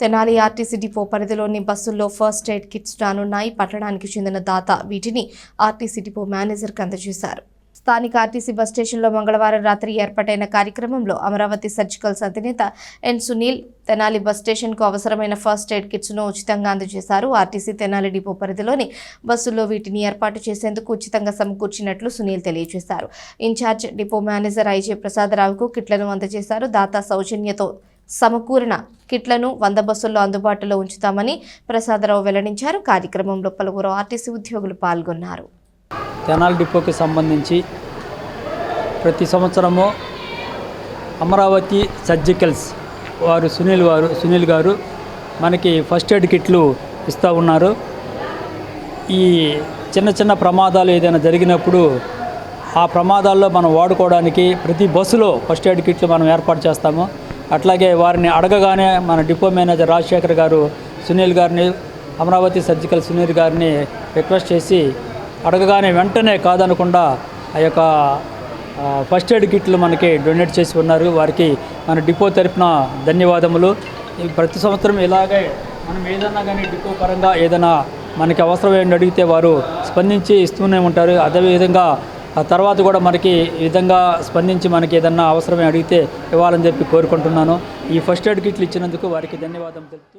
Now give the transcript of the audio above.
Tenali RTC depot పరిధిలోని బస్సుల్లో first aid kits రానున్నాయి. పట్టణానికి చెందిన దాత వీటిని ఆర్టీసీ డిపో మేనేజర్కి అందజేశారు. స్థానిక ఆర్టీసీ బస్ స్టేషన్లో మంగళవారం రాత్రి ఏర్పాటైన కార్యక్రమంలో అమరావతి సర్జికల్స్ అధినేత ఎన్ సునీల్ తెనాలి బస్ స్టేషన్కు అవసరమైన ఫస్ట్ ఎయిడ్ కిట్స్ను ఉచితంగా అందజేశారు. ఆర్టీసీ తెనాలి డిపో పరిధిలోని బస్సుల్లో వీటిని ఏర్పాటు చేసేందుకు ఉచితంగా సమకూర్చినట్లు సునీల్ తెలియజేశారు. ఇన్ఛార్జ్ డిపో మేనేజర్ ఐజే ప్రసాదరావుకు కిట్లను అందజేశారు. దాత సౌజన్యతో సమకూరిన కిట్లను వంద బస్సుల్లో అందుబాటులో ఉంచుతామని ప్రసాదరావు వెల్లడించారు. కార్యక్రమంలో పలువురు ఆర్టీసీ ఉద్యోగులు పాల్గొన్నారు. తెనాలి డిపోకి సంబంధించి ప్రతి సంవత్సరము అమరావతి సర్జికల్స్ వారు సునీల్ వారు సునీల్ గారు మనకి ఫస్ట్ ఎయిడ్ కిట్లు ఇస్తూ ఉన్నారు. ఈ చిన్న చిన్న ప్రమాదాలు ఏదైనా జరిగినప్పుడు ఆ ప్రమాదాల్లో మనం వాడుకోవడానికి ప్రతి బస్సులో ఫస్ట్ ఎయిడ్ కిట్లు మనం ఏర్పాటు చేస్తాము. అట్లాగే వారిని అడగగానే మన డిపో మేనేజర్ రాజశేఖర్ గారు సునీల్ గారిని అమరావతి సర్జికల్ సునీల్ గారిని రిక్వెస్ట్ చేసి అడగగానే వెంటనే కాదనకుండా ఆ యొక్క ఫస్ట్ ఎయిడ్ కిట్లు మనకి డొనేట్ చేసి ఉన్నారు. వారికి మన డిపో తరపున ధన్యవాదములు. ప్రతి సంవత్సరం ఇలాగే మనం ఏదన్నా కానీ డిపో పరంగా ఏదైనా మనకి అవసరమైంది అడిగితే వారు స్పందించి ఇస్తూనే ఉంటారు. అదేవిధంగా ఆ తర్వాత కూడా మనకి ఈ విధంగా స్పందించి మనకి ఏదన్నా అవసరమే అడిగితే ఇవ్వాలని చెప్పి కోరుకుంటున్నాను. ఈ ఫస్ట్ ఎయిడ్ కిట్లు ఇచ్చినందుకు వారికి ధన్యవాదం తెలుపుతూ